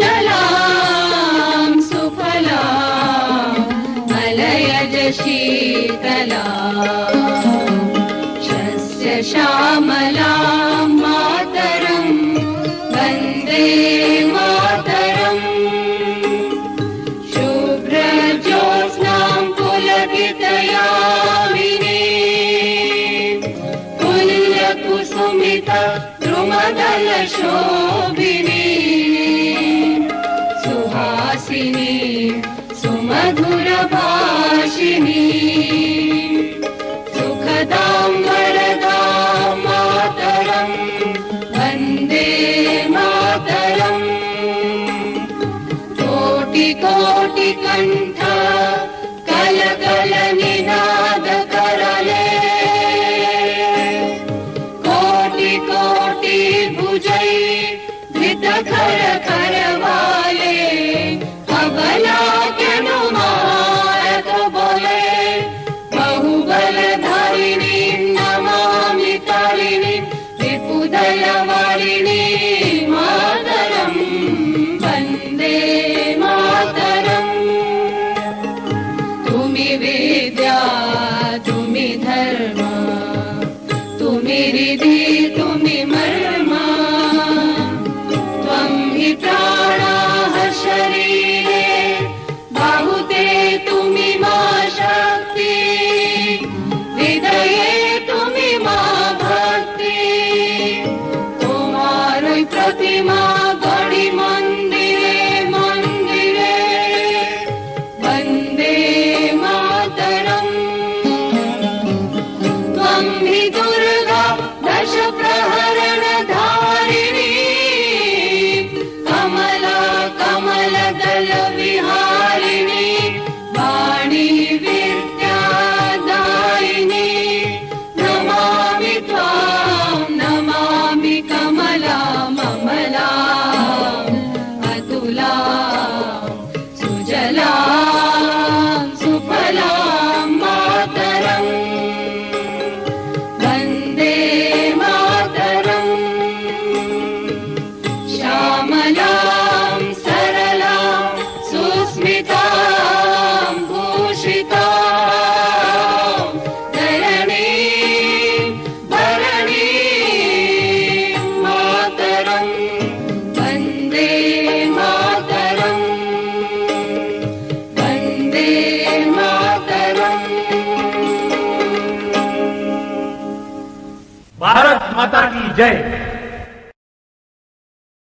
जलां सुफला मलयज शीतला। शस्य श्यामलां मातरं वन्दे मातरम् शुभ्रज्योत्स्नां पुलकितयामिने। पुल्यकुसुमित द्रुमदलशोभिनी सुमधुरभाषिणी सुखदां मातरम् वन्दे मातरम् कोटि ृे तु मर्म। शरीरे बहुते तुमि मा शक्ति हृदये तु मा भक्ति। तुमार प्रतिमा मातरम्। वन्दे मातरम्। वन्दे